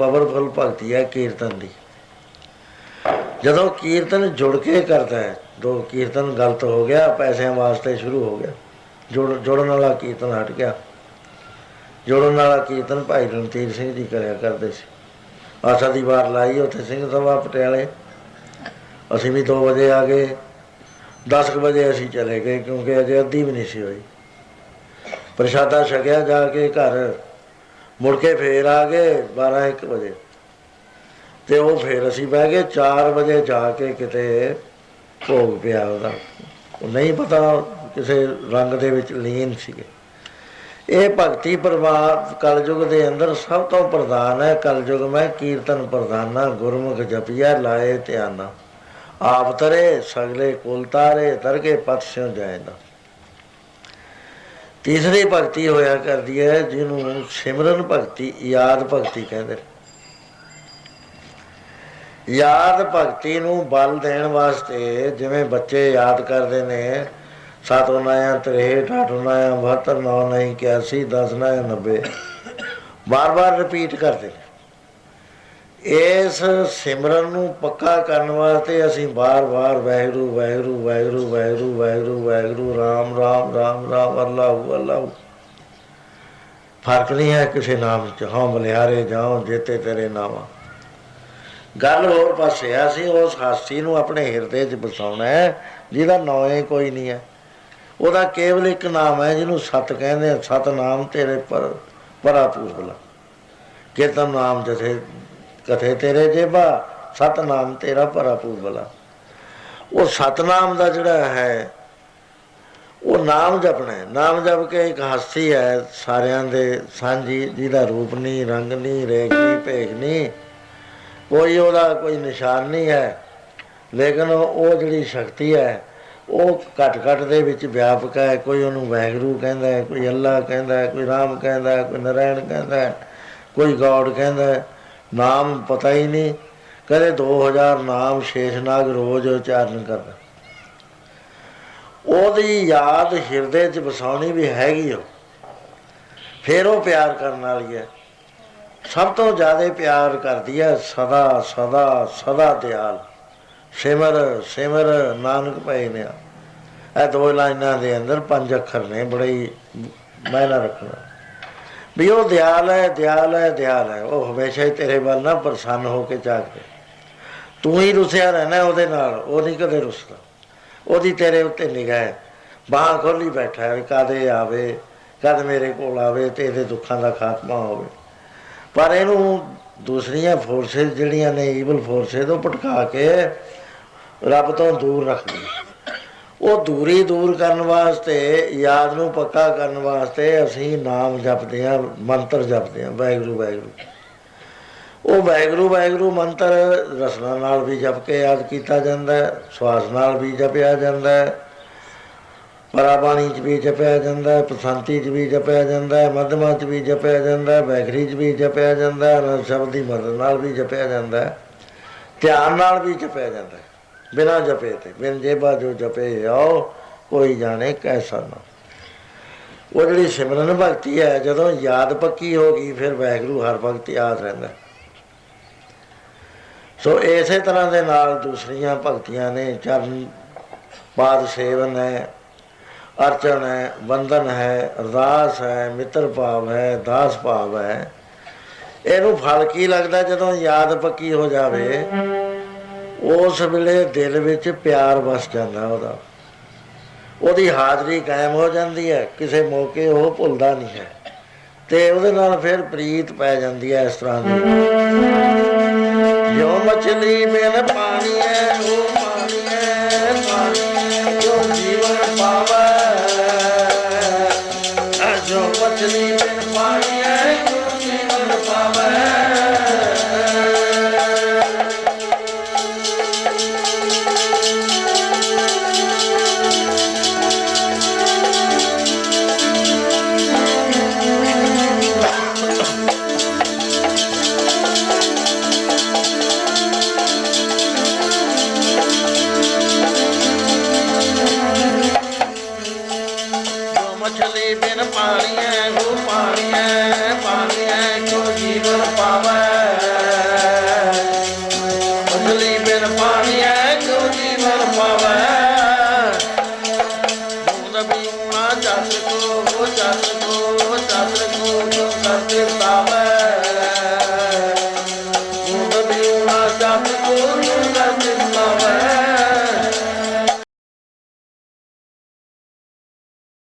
Powerful ਭਗਤੀ ਹੈ ਕੀਰਤਨ ਦੀ। ਜਦੋਂ ਕੀਰਤਨ ਜੁੜ ਕੇ ਕਰਦਾ ਹੈ, ਦੋ ਕੀਰਤਨ ਗਲਤ ਹੋ ਗਿਆ, ਪੈਸਿਆਂ ਵਾਸਤੇ ਸ਼ੁਰੂ ਹੋ ਗਿਆ। ਜੁੜ ਜੁੜਨ ਵਾਲਾ ਕੀਰਤਨ ਹਟ ਗਿਆ। ਜੁੜਨ ਵਾਲਾ ਕੀਰਤਨ ਭਾਈ ਰਣਧੀਰ ਸਿੰਘ ਜੀ ਕਰਿਆ ਕਰਦੇ ਸੀ। ਆਸਾ ਦੀ ਵਾਰ ਲਾਈ ਉੱਥੇ ਸਿੰਘ ਸਭਾ ਪਟਿਆਲੇ। ਅਸੀਂ ਵੀ 2 ਵਜੇ ਆ ਗਏ। 10 ਕੁ ਵਜੇ ਅਸੀਂ ਚਲੇ ਗਏ, ਕਿਉਂਕਿ ਅਜੇ ਅੱਧੀ ਵੀ ਨਹੀਂ ਸੀ ਹੋਈ। ਪ੍ਰਸ਼ਾਦਾ ਛਕਿਆ ਜਾ ਕੇ ਘਰ। ਮੁੜ ਕੇ ਫੇਰ ਆ ਗਏ 12 1 ਵਜੇ। ਤੇ ਉਹ ਫੇਰ ਅਸੀਂ ਬਹਿ ਗਏ 4 ਵਜੇ ਜਾ ਕੇ ਕਿਤੇ ਭੋਗ ਪਿਆ ਉਹਦਾ ਉਹ ਨਹੀਂ ਪਤਾ ਕਿਸੇ ਰੰਗ ਦੇ ਵਿੱਚ ਲੀਨ ਸੀਗੇ। ਇਹ ਭਗਤੀ ਪ੍ਰਭਾਵ ਕਲਯੁਗ ਦੇ ਅੰਦਰ ਸਭ ਤੋਂ ਪ੍ਰਧਾਨ ਹੈ। ਕਲਯੁਗ ਮੈਂ ਕੀਰਤਨ ਪ੍ਰਧਾਨਾ, ਗੁਰਮੁਖ ਜਪਿਆ ਲਾਏ ਧਿਆਨਾ। ਆਪ ਤਰੇ, ਸਗਲੇ ਕੁਲ ਤਾਰੇ ਤਰਕੇ ਪਤ ਸਿਉ ਜਾਇਦਾ। ਤੀਸਰੀ ਭਗਤੀ ਹੋਇਆ ਕਰਦੀ ਹੈ, ਜਿਹਨੂੰ ਸਿਮਰਨ ਭਗਤੀ, ਯਾਦ ਭਗਤੀ ਕਹਿੰਦੇ ਯਾਦ ਭਗਤੀ ਨੂੰ ਬਲ ਦੇਣ ਵਾਸਤੇ ਜਿਵੇਂ ਬੱਚੇ ਯਾਦ ਕਰਦੇ ਨੇ ਸਤਿ ਨਾਇਆ 63 ਅੱਠ ਨਾਇਆ 72 ਨੌ ਨਹੀਂ 81 10 ਨਾਇਆ 90 ਬਾਰ-ਬਾਰ ਰਿਪੀਟ ਕਰਦੇ ਨੇ। ਇਸ ਸਿਮਰਨ ਨੂੰ ਪੱਕਾ ਕਰਨ ਵਾਸਤੇ ਅਸੀਂ ਬਾਰ-ਬਾਰ ਵਾਹਿਗੁਰੂ ਵਾਹਿਗੁਰੂ ਵਾਹਿਗੁਰੂ ਵਾਹਿਗੁਰੂ ਵਾਹਿਗੁਰੂ ਵਾਹਿਗੁਰੂ, ਰਾਮ ਰਾਮ ਰਾਮ ਰਾਮ, ਅੱਲਾਹੁ ਅੱਲਾਹੁ। ਫ਼ਰਕ ਨਹੀਂ ਹੈ ਕਿਸੇ ਨਾਮ ਚ, ਹਾਂ ਬਲਿਆਰੇ ਜਾਓ, ਜੇਤੇ ਤੇਰੇ ਨਾਮਾ ਗੱਲ ਹੋਰ ਪਾਸੇ ਆ, ਅਸੀਂ ਉਸ ਹਾਸੀ ਨੂੰ ਆਪਣੇ ਹਿਰਦੇ 'ਚ ਬਸਾਉਣਾ ਹੈ, ਜਿਹਦਾ ਨਾਂ ਹੀ ਕੋਈ ਨਹੀਂ ਹੈ। ਉਹਦਾ ਕੇਵਲ ਇੱਕ ਨਾਮ ਹੈ, ਜਿਹਨੂੰ ਸਤ ਕਹਿੰਦੇ ਆ, ਸਤ ਨਾਮ ਤੇਰੇ ਪਰ ਪਰਾਪੂਰ ਬਲਾ ਕੀਰਤਨ ਨਾਮ ਜਥੇ ਕਥੇ ਤੇਰੇ ਜੇਬਾ? ਸਤਨਾਮ ਤੇਰਾ ਪਰਾਪੂਰ ਬਲਾ ਉਹ ਸਤਨਾਮ ਦਾ ਜਿਹੜਾ ਹੈ, ਉਹ ਨਾਮ ਜਪਣਾ ਹੈ। ਨਾਮ ਜਪ ਕੇ ਇੱਕ ਹਸਤੀ ਹੈ ਸਾਰਿਆਂ ਦੇ ਸਾਂਝੀ, ਜਿਹਦਾ ਰੂਪ ਨਹੀਂ ਰੰਗ ਨਹੀਂ ਰੇਖ ਨਹੀਂ ਭੇਖ ਨਹੀਂ ਕੋਈ ਉਹਦਾ ਕੋਈ ਨਿਸ਼ਾਨ ਨਹੀਂ ਹੈ। ਲੇਕਿਨ ਉਹ ਜਿਹੜੀ ਸ਼ਕਤੀ ਹੈ, ਉਹ ਘਟ ਘਟ ਦੇ ਵਿੱਚ ਵਿਆਪਕ ਹੈ। ਕੋਈ ਉਹਨੂੰ ਵੈਗਰੂ ਕਹਿੰਦਾ ਹੈ, ਕੋਈ ਅੱਲਾ ਕਹਿੰਦਾ ਹੈ, ਕੋਈ ਰਾਮ ਕਹਿੰਦਾ ਹੈ, ਕੋਈ ਨਰਾਇਣ ਕਹਿੰਦਾ ਹੈ, ਕੋਈ ਗੋਡ ਕਹਿੰਦਾ ਹੈ। ਨਾਮ ਪਤਾ ਹੀ ਨਹੀਂ। ਕਦੇ 2000 ਨਾਮ ਸ਼ੇਸ਼ਨਾਗ ਰੋਜ਼ ਉਚਾਰਨ ਕਰਦਾ ਉਹਦੀ ਯਾਦ ਹਿਰਦੇ 'ਚ ਵਸਾਉਣੀ ਵੀ ਹੈਗੀ ਉਹ ਫਿਰ ਉਹ ਪਿਆਰ ਕਰਨ ਵਾਲੀ ਹੈ। ਸਭ ਤੋਂ ਜ਼ਿਆਦਾ ਪਿਆਰ ਕਰਦੀ ਹੈ ਸਦਾ ਸਦਾ ਸਦਾ ਦਿਆਲ। ਸਿਮਰ ਸਿਮਰ ਨਾਨਕ ਪਏ ਨੇ ਇਹ ਦੋ ਲਾਈਨਾਂ ਦੇ ਅੰਦਰ ਪੰਜ ਅੱਖਰ ਨੇ, ਬੜੇ ਹੀ ਮਾਇਨਾ ਰੱਖਣਾ। ਵੀ ਉਹ ਦਿਆਲ ਹੈ ਦਿਆਲ ਹੈ ਦਿਆਲ ਹੈ। ਉਹ ਹਮੇਸ਼ਾ ਹੀ ਤੇਰੇ ਵੱਲ ਨਾ ਪ੍ਰਸੰਨ ਹੋ ਕੇ ਝਾਕਦੇ ਤੂੰ ਹੀ ਰੁਸਿਆ ਰਹਿਣਾ ਉਹਦੇ ਨਾਲ, ਉਹ ਨਹੀਂ ਕਦੇ ਰੁਸਦਾ। ਉਹਦੀ ਤੇਰੇ ਉੱਤੇ ਨਿਗਾਹ ਹੈ। ਬਾਹਾਂ ਖੋਲੀ ਬੈਠਾ ਹੈ ਵੀ ਕਦੇ ਆਵੇ, ਕਦ ਮੇਰੇ ਕੋਲ ਆਵੇ ਤੇ ਇਹਦੇ ਦੁੱਖਾਂ ਦਾ ਖਾਤਮਾ ਹੋਵੇ। ਪਰ ਇਹਨੂੰ ਦੂਸਰੀਆਂ ਫੋਰਸਸ ਜਿਹੜੀਆਂ ਨੇ ਈਵਲ ਫੋਰਸਸ ਉਹ ਭਟਕਾ ਕੇ ਰੱਬ ਤੋਂ ਦੂਰ ਰੱਖਦੀ ਉਹ ਦੂਰੀ ਦੂਰ ਕਰਨ ਵਾਸਤੇ, ਯਾਦ ਨੂੰ ਪੱਕਾ ਕਰਨ ਵਾਸਤੇ ਅਸੀਂ ਨਾਮ ਜਪਦੇ ਹਾਂ, ਮੰਤਰ ਜਪਦੇ ਹਾਂ, ਵਾਹਿਗੁਰੂ ਵਾਹਿਗੁਰੂ। ਉਹ ਵਾਹਿਗੁਰੂ ਵਾਹਿਗੁਰੂ ਮੰਤਰ ਰਸਨਾ ਨਾਲ ਵੀ ਜਪ ਕੇ ਯਾਦ ਕੀਤਾ ਜਾਂਦਾ ਹੈ, ਸਵਾਸ ਨਾਲ ਵੀ ਜਪਿਆ ਜਾਂਦਾ ਹੈ, ਪਰਾਬਾਣੀ ਚ ਵੀ ਜਪਿਆ ਜਾਂਦਾ ਹੈ, ਪਸੰਤੀ ਚ ਵੀ ਜਪਿਆ ਜਾਂਦਾ ਹੈ, ਮਧਮਾ ਚ ਵੀ ਜਪਿਆ ਜਾਂਦਾ ਹੈ, ਵੈਖਰੀ ਚ ਵੀ ਜਪਿਆ ਜਾਂਦਾ ਹੈ ਰਸ ਸ਼ਬਦ ਦੀ ਮਦਦ ਨਾਲ ਵੀ ਜਪਿਆ ਜਾਂਦਾ ਹੈ, ਧਿਆਨ ਨਾਲ ਵੀ ਜਪਿਆ ਜਾਂਦਾ ਹੈ। ਬਿਨਾ ਜਪੇ ਤੇ, ਬਿਨ ਜੇਬਾ ਜੋ ਜਪੇ ਆਓ, ਕੋਈ ਜਾਣੇ ਕੈਸਾ ਨਾ। ਉਹ ਜਿਹੜੀ ਸਿਮਰਨ ਭਗਤੀ ਹੈ, ਜਦੋਂ ਯਾਦ ਪੱਕੀ ਹੋ ਗਈ, ਫਿਰ ਵੈਗਰੂ ਹਰ ਵਕਤ ਯਾਦ ਰਹਿੰਦਾ। ਸੋ ਇਸੇ ਤਰ੍ਹਾਂ ਦੇ ਨਾਲ ਦੂਸਰੀਆਂ ਭਗਤੀਆਂ ਨੇ, ਚਰਨ ਪਾਦ ਸੇਵਨ ਹੈ, ਅਰਚਨ ਹੈ ਬੰਦਨ ਹੈ, ਅਰਦਾਸ ਹੈ, ਮਿੱਤਰ ਭਾਵ ਹੈ, ਦਾਸ ਭਾਵ ਹੈ। ਇਹਨੂੰ ਫਲ ਕੀ ਲੱਗਦਾ ਜਦੋਂ ਯਾਦ ਪੱਕੀ ਹੋ ਜਾਵੇ? ਉਸ ਵੇਲੇ ਦਿਲ ਵਿੱਚ ਪਿਆਰ ਵਸ ਜਾਂਦਾ ਉਹਦਾ। ਉਹਦੀ ਹਾਜ਼ਰੀ ਕਾਇਮ ਹੋ ਜਾਂਦੀ ਹੈ, ਕਿਸੇ ਮੌਕੇ ਉਹ ਭੁੱਲਦਾ ਨਹੀਂ ਹੈ। ਤੇ ਉਹਦੇ ਨਾਲ ਫਿਰ ਪ੍ਰੀਤ ਪੈ ਜਾਂਦੀ ਹੈ ਇਸ ਤਰ੍ਹਾਂ ਦੀ। ਜੋ ਮਛਲੀ ਬਿਨ ਪਾਣੀ ਹੈ, ਉਹ ਮਛਲੀ ਬਿਨ ਪਾਣੀ ਹੋ ਪਾਣੀਐ ਪਾਣੀਐ ਜੋ ਜੀਵਨ ਪਾਵੈ?